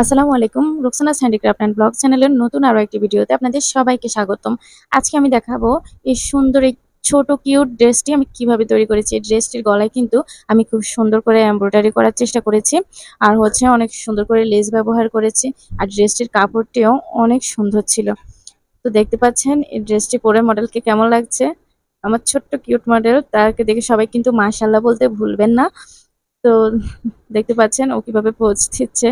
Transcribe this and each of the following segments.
আসসালামু আলাইকুম, রুকসানাস handicraft and blog চ্যানেলের নতুন আরও একটি ভিডিওতে আপনাদের সবাইকে স্বাগতম। আজকে আমি দেখাবো এই সুন্দর এই ছোট কিউট ড্রেসটি আমি কীভাবে তৈরি করেছি। এই ড্রেসটির গলায় কিন্তু আমি খুব সুন্দর করে এমব্রয়ডারি করার চেষ্টা করেছি আর হচ্ছে অনেক সুন্দর করে লেস ব্যবহার করেছি আর ড্রেসটির কাপড়টিও অনেক সুন্দর ছিল। তো দেখতে পাচ্ছেন, এই ড্রেসটি পরে মডেলকে কেমন লাগছে? আমার ছোট্ট কিউট মডেল, তাকে দেখে সবাই কিন্তু মাশাল্লাহ বলতে ভুলবেন না। তো দেখতে পাচ্ছেন ও কীভাবে পোজ দিচ্ছে।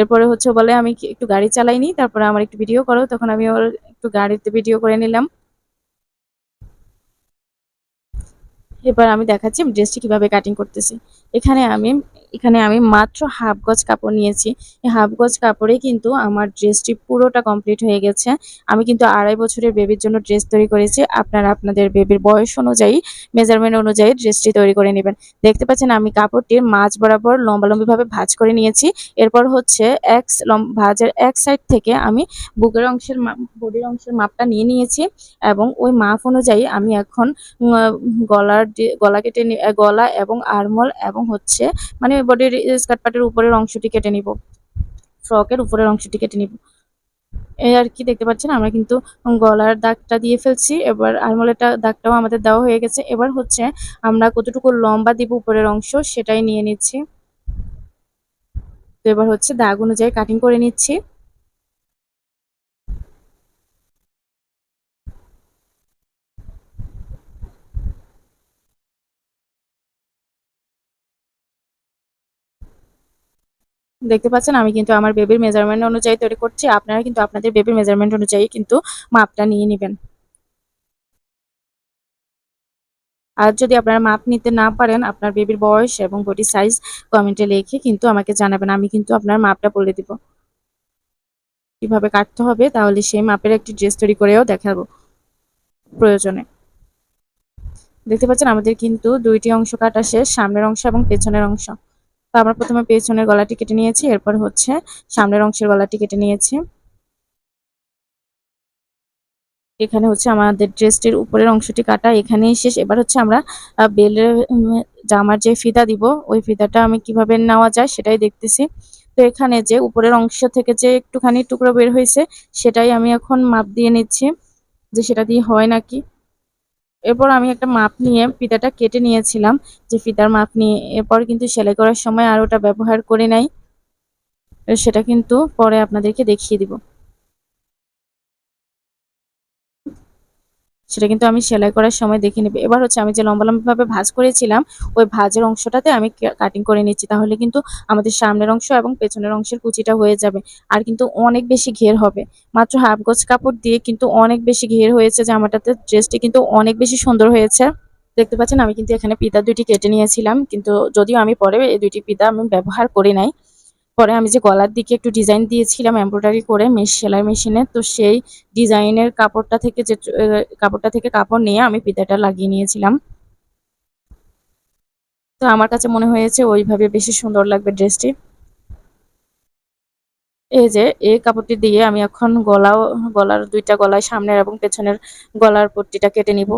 এরপরে হচ্ছে বলে আমি একটু গাড়ি চালাইনি, তারপরে আমার একটু ভিডিও করো, তখন আমি ওর একটু গাড়িতে ভিডিও করে নিলাম। এবার আমি দেখাচ্ছি ড্রেসটি কীভাবে কাটিং করতেছি। এখানে আমি এখানে আমি মাত্র হাফ গজ কাপড় নিয়েছি। এই হাফ গজ কাপড়ে কিন্তু আমার ড্রেসটি পুরোটা কমপ্লিট হয়ে গেছে। আমি কিন্তু আড়াই বছরের বেবির জন্য ড্রেস তৈরি করেছি। আপনারা আপনাদের বেবির বয়স অনুযায়ী মেজারমেন্ট অনুযায়ী ড্রেসটি তৈরি করে নেবেন। দেখতে পাচ্ছেন আমি কাপড়টির মাঝ বরাবর লম্বালম্বিভাবে ভাঁজ করে নিয়েছি। এরপর হচ্ছে এক ভাঁজের এক সাইড থেকে আমি বুকের অংশের বডির অংশের মাপটা নিয়ে নিয়েছি এবং ওই মাপ অনুযায়ী আমি এখন গলার গলা কেটে গলা এবং আরমল এবং হচ্ছে মানে বডির স্কার্ট পার্টের উপরের অংশটি কেটে নিব। ফ্রকের উপরের অংশটি কেটে নিব। এই আর কি দেখতে পাচ্ছেন? আমরা কিন্তু গলার দাগটা দিয়ে ফেলছি। এবার আরমলের দাগটাও আমাদের দেওয়া হয়ে গেছে। এবার হচ্ছে আমরা কতটুকু লম্বা দিব উপরের অংশ সেটাই নিয়ে নিচ্ছি। তো এবার হচ্ছে দাগ অনুযায়ী কাটিং করে নিচ্ছি। দেখতে পাচ্ছেন, আমি কিন্তু আমার বেবির মেজারমেন্ট অনুযায়ী তৈরি করছি। আপনারা কিন্তু আপনাদের বেবির মেজারমেন্ট অনুযায়ী কিন্তু মাপটা নিয়ে নেবেন। আর যদি আপনারা মাপ নিতে না পারেন, আপনার বেবির বয়স এবং বডি সাইজ কমেন্টে লিখে কিন্তু আমাকে জানাবেন, আমি কিন্তু আপনার মাপটা বলে দিব। কীভাবে কাটতে হবে, তাহলে সেই মাপের একটি ড্রেস তৈরি করেও দেখাবো প্রয়োজনে। দেখতে পাচ্ছেন, আমাদের কিন্তু দুইটি অংশ কাটা শেষ, সামনের অংশ এবং পেছনের অংশ। আমরা প্রথমে পেছনের গলাটি কেটে নিয়েছি, এরপর হচ্ছে সামনের অংশের গলাটি কেটে নিয়েছি। এখানে হচ্ছে আমাদের ড্রেসটির উপরের অংশটি কাটা, এখানেই শেষ। এবার হচ্ছে আমরা বেলের জামার যে ফিতা দিব, ওই ফিতাটা আমি কীভাবে নেওয়া যায় সেটাই দেখতেছি। তো এখানে যে উপরের অংশ থেকে যে একটুখানি টুকরো বের হয়েছে, সেটাই আমি এখন মাপ দিয়ে নিচ্ছি, যে সেটা দিয়ে হয় নাকি। এরপর আমি একটা মাপ নিয়ে ফিতাটা কেটে নিয়েছিলাম, যে ফিতার মাপ নিয়ে। এরপর কিন্তু সেলাই করার সময় আর ওটা ব্যবহার করে নাই। সেটা কিন্তু পরে আপনাদেরকে দেখিয়ে দিব। সেটা কিন্তু আমি সেলাই করার সময় দেখে নেবে। এবার হচ্ছে আমি যে লম্বা লম্বা ভাবে ভাঁজ করেছিলাম, ওই ভাজের অংশটাতে আমি কাটিং করে নিচ্ছি, তাহলে কিন্তু আমাদের সামনের অংশ এবং পেছনের অংশের কুচিটা হয়ে যাবে আর কিন্তু অনেক বেশি ঘের হবে। মাত্র হাফ গজ কাপড় দিয়ে কিন্তু অনেক বেশি ঘের হয়েছে, জামাটাতে ড্রেসটি কিন্তু অনেক বেশি সুন্দর হয়েছে। দেখতে পাচ্ছেন আমি কিন্তু এখানে পিতা দুইটি কেটে নিয়েছিলাম, কিন্তু যদিও আমি পরে এই দুইটি পিতা আমি ব্যবহার করি নাই। পরে আমি যে গলার দিকে একটু ডিজাইন দিয়েছিলাম এমব্রয়ডারি করে মেশ সেলাই মেশিনে তো সেই ডিজাইনের কাপড়টা থেকে যে কাপড়টা থেকে কাপড় নিয়ে আমি ফিতাটা লাগিয়ে নিয়েছিলাম। তো আমার কাছে মনে হয়েছে ওইভাবে বেশি সুন্দর লাগবে ড্রেসটি এই যে, এই কাপড়টি দিয়ে আমি এখন গলাও, গলার দুইটা গলায় সামনের এবং পেছনের গলার পট্টিটা কেটে নিব।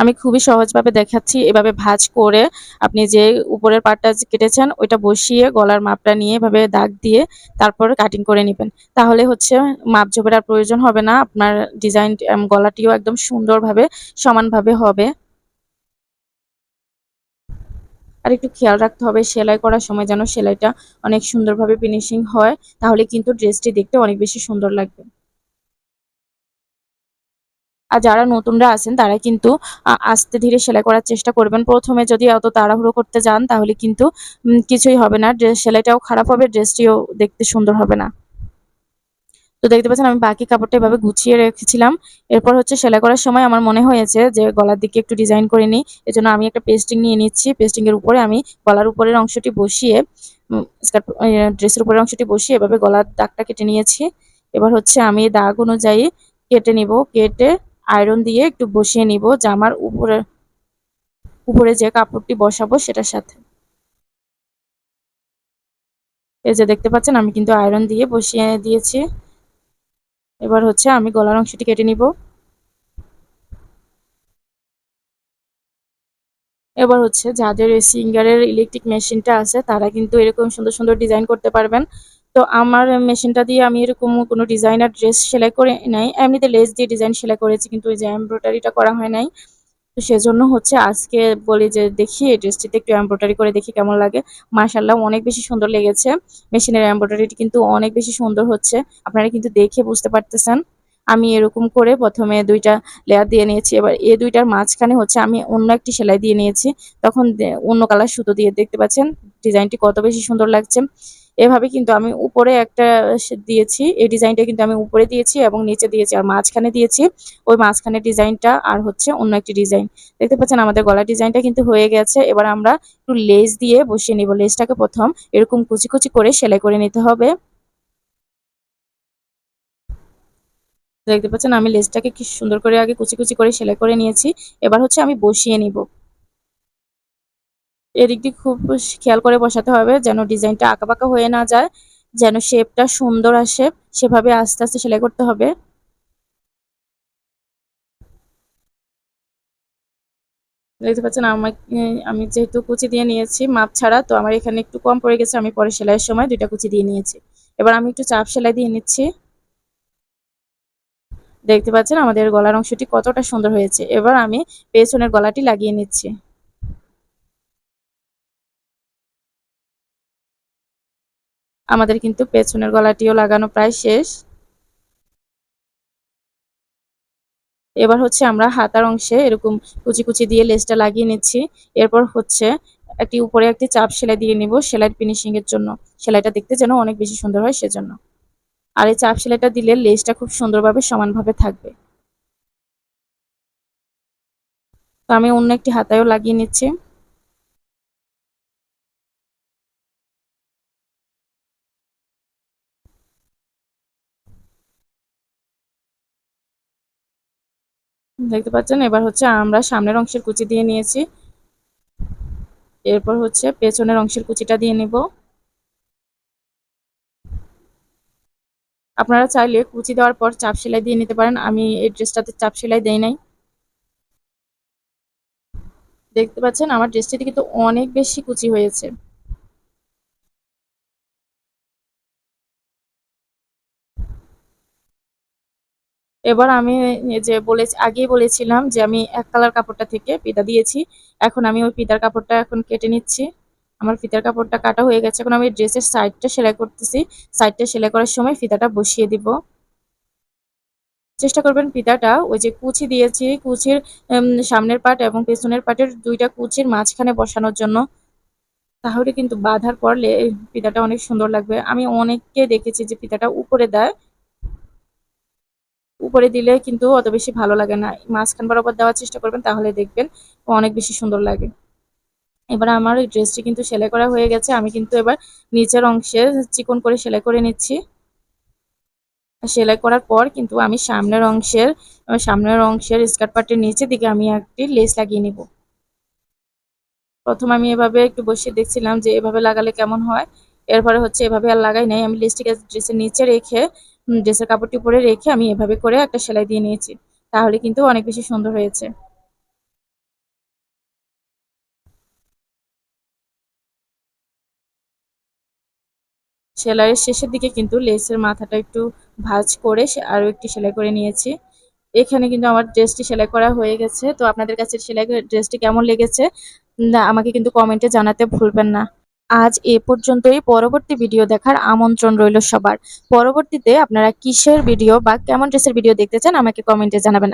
আমি খুবই সহজভাবে দেখাচ্ছি। এভাবে ভাজ করে আপনি যে উপরের পার্টটা কেটেছেন, ওইটা বসিয়ে গলার মাপটা নিয়ে এভাবে দাগ দিয়ে তারপর কাটিং করে নেবেন। তাহলে হচ্ছে মাপ ঝোপের আর প্রয়োজন হবে না, আপনার ডিজাইন গলাটিও একদম সুন্দরভাবে, সমানভাবে হবে। আর একটু খেয়াল রাখতে হবে, সেলাই করার সময় যেন সেলাইটা অনেক সুন্দরভাবে ফিনিশিং হয়, তাহলে কিন্তু ড্রেসটি দেখতে অনেক বেশি সুন্দর লাগবে। আর যারা নতুনরা আছেন, তারা কিন্তু আস্তে ধীরে সেলাই করার চেষ্টা করবেন। প্রথমে যদি অত তাড়াহুড়ো করতে যান, তাহলে কিন্তু কিছুই হবে না। ড্রেস, সেলাইটাও খারাপ হবে, ড্রেসটিও দেখতে সুন্দর হবে না। তো দেখতে পাচ্ছেন, আমি বাকি কাপড়টা এভাবে গুছিয়ে রেখেছিলাম। এরপর হচ্ছে সেলাই করার সময় আমার মনে হয়েছে যে, গলার দিকে একটু ডিজাইন করে নিই। এজন্য আমি একটা পেস্টিং নিয়ে নিচ্ছি। পেস্টিং এর উপরে আমি গলার উপরের অংশটি বসিয়ে স্কার্ট ড্রেসের উপরের অংশটি বসিয়ে এভাবে গলার দাগটা কেটে নিয়েছি। এবার হচ্ছে আমি দাগ অনুযায়ী কেটে নিব। কেটে আয়রন দিয়ে একটু বসিয়ে নিব, জামার উপরে উপরে যে কাপড়টি বসাবো সেটার সাথে। এই যে দেখতে পাচ্ছেন, আমি কিন্তু আয়রন দিয়ে বসিয়ে দিয়েছি। এবার হচ্ছে আমি গলার অংশটি কেটে নিব। এবার হচ্ছে যাদের সিঙ্গারের ইলেকট্রিক মেশিনটা আছে, তারা কিন্তু এরকম সুন্দর সুন্দর ডিজাইন করতে পারবেন। তো আমার মেশিনটা দিয়ে আমি এরকম কোনো ডিজাইনার ড্রেস সেলাই করে নাই। এমনিতে লেস দিয়ে ডিজাইন সেলাই করেছি, কিন্তু ওই যে এমব্রয়ডারিটা করা হয় নাই। তো সেজন্য হচ্ছে আজকে বলি যে দেখি এই ড্রেসটিতে একটু এমব্রয়ডারি করে দেখি কেমন লাগে। মার্শাল্লাহ অনেক বেশি সুন্দর লেগেছে। মেশিনের এমব্রয়ডারিটি কিন্তু অনেক বেশি সুন্দর হচ্ছে। আপনারা কিন্তু দেখে বুঝতে পারতেছেন। আমি এরকম করে প্রথমে দুইটা লেয়ার দিয়ে নিয়েছি। এবার এ দুইটার মাঝখানে হচ্ছে আমি অন্য একটি সেলাই দিয়ে নিয়েছি। তখন অন্য কালার সুতো দিয়ে দেখতে পাচ্ছেন। ডিজাইনটি কত বেশি সুন্দর লাগছে। এভাবে কিন্তু আমি উপরে একটা দিয়েছি, এই ডিজাইনটা কিন্তু আমি উপরে দিয়েছি এবং নিচে দিয়েছি আর মাঝখানে দিয়েছি। ওই মাঝখানে ডিজাইনটা আর হচ্ছে অন্য একটি ডিজাইন। দেখতে পাচ্ছেন আমাদের গলা ডিজাইনটা কিন্তু হয়ে গেছে। এবার আমরা একটু লেস দিয়ে বসিয়ে নিব। লেসটাকে প্রথম এরকম কুচি কুচি করে সেলাই করে নিতে হবে। দেখতে পাচ্ছেন আমি লেসটাকে কি সুন্দর করে আগে কুচি কুচি করে সেলাই করে নিয়েছি। এবার হচ্ছে আমি বসিয়ে নিব। এদিক দিয়ে খুব খেয়াল করে বসাতে হবে যেন ডিজাইনটা আঁকাবাঁকা হয়ে না যায়, যেন শেপটা সুন্দর আসে। সেভাবে আস্তে আস্তে সেলাই করতে হবে। দেখতে পাচ্ছেন আমাকে আমি যেহেতু কুচি দিয়ে নিয়েছি মাপ ছাড়া, তো আমার এখানে একটু কম পড়ে গেছে। আমি পরে সেলাইয়ের সময় দুইটা কুচি দিয়ে নিয়েছি। এবার আমি একটু চাপ সেলাই দিয়ে নিচ্ছি। দেখতে পাচ্ছেন আমাদের গলার অংশটি কতটা সুন্দর হয়েছে। এবার আমি পেছনের গলাটি লাগিয়ে নিচ্ছি। আমাদের কিন্তু পেছনের গলাটিও লাগানো প্রায় শেষ। এবার হচ্ছে আমরা হাতার অংশে এরকম কুচি কুচি দিয়ে লেসটা লাগিয়ে নিচ্ছি। এরপর হচ্ছে একটি উপরে একটি চাপ সেলাই দিয়ে নিব সেলাই ফিনিশিং এর জন্য। সেলাইটা দেখতে যেন অনেক বেশি সুন্দর হয় সেজন্য। আর এই চাপ সেলাইটা দিলে লেসটা খুব সুন্দরভাবে সমানভাবে থাকবে। তো আমি অন্য একটি হাতায়ও লাগিয়ে নিচ্ছি। দেখতে পাচ্ছেন? এবার হচ্ছে আমরা সামনের অংশের কুচি দিয়ে নিয়েছি। এরপর হচ্ছে পেছনের অংশের কুচিটা দিয়ে নিব। আপনারা চাইলে কুচি দেওয়ার পর চাপ সেলাই দিয়ে নিতে পারেন। আমি এই ড্রেসটাতে চাপ সেলাই দেই নাই। দেখতে পাচ্ছেন? আমার ড্রেসটিতে কিন্তু অনেক বেশি কুচি হয়েছে। এবার আমি যে বলে আগেই বলেছিলাম যে আমি এক কালার কাপড়টা থেকে পিতা দিয়েছি। এখন আমি ওই পিতার কাপড়টা এখন কেটে নিচ্ছি। আমার ফিতার কাপড়টা কাটা হয়ে গেছে। এখন আমি ড্রেসের সাইডটা সেলাই করতেছি। সাইডটা সেলাই করার সময় ফিতাটা বসিয়ে দিব। চেষ্টা করবেন ফিতাটা ওই যে কুচি দিয়েছি। কুচির সামনের পাট এবং পেছনের পাটের দুইটা কুচির মাঝখানে বসানোর জন্য। তাহলে কিন্তু বাঁধার পরলে ফিতাটা অনেক সুন্দর লাগবে। আমি অনেককে দেখেছি যে ফিতাটা উপরে দেয়। উপরে দিলে কিন্তু অত বেশি ভালো লাগে না। মাঝখান বরাবর দেওয়ার চেষ্টা করবেন, তাহলে দেখবেন অনেক বেশি সুন্দর লাগে। এবার আমার ওই ড্রেসটি কিন্তু সেলাই করা হয়ে গেছে, আমি কিন্তু এবার নিচের অংশে চিকন করে সেলাই করে নিচ্ছি। সেলাই করার পর কিন্তু আমি সামনের অংশের সামনের অংশের স্কার্ট পার্টের নিচের দিকে আমি একটি লেস লাগিয়ে নিব। প্রথম আমি এভাবে একটু বসিয়ে দেখছিলাম যে এভাবে লাগালে কেমন হয়। এরপরে হচ্ছে এভাবে আর লাগাই নাই। আমি লেসটিকে ড্রেসের নিচে রেখে ড্রেসের কাপড়টি উপরে রেখে আমি এভাবে করে একটা সেলাই দিয়ে নিয়েছি। তাহলে কিন্তু অনেক বেশি সুন্দর হয়েছে। সেলাইয়ের শেষের দিকে কিন্তু লেসের মাথাটা একটু ভাঁজ করে আরও একটি সেলাই করে নিয়েছি। এখানে কিন্তু আমার ড্রেসটি সেলাই করা হয়ে গেছে। তো আপনাদের কাছে সেলাই ড্রেসটি কেমন লেগেছে? আমাকে কিন্তু কমেন্টে জানাতে ভুলবেন না। আজ এ পর্যন্তই। পরবর্তী ভিডিও দেখার আমন্ত্রণ রইল সবার। পরবর্তীতে আপনারা কিসের ভিডিও বা কেমন ড্রেসের ভিডিও দেখতে চান আমাকে কমেন্টে জানাবেন।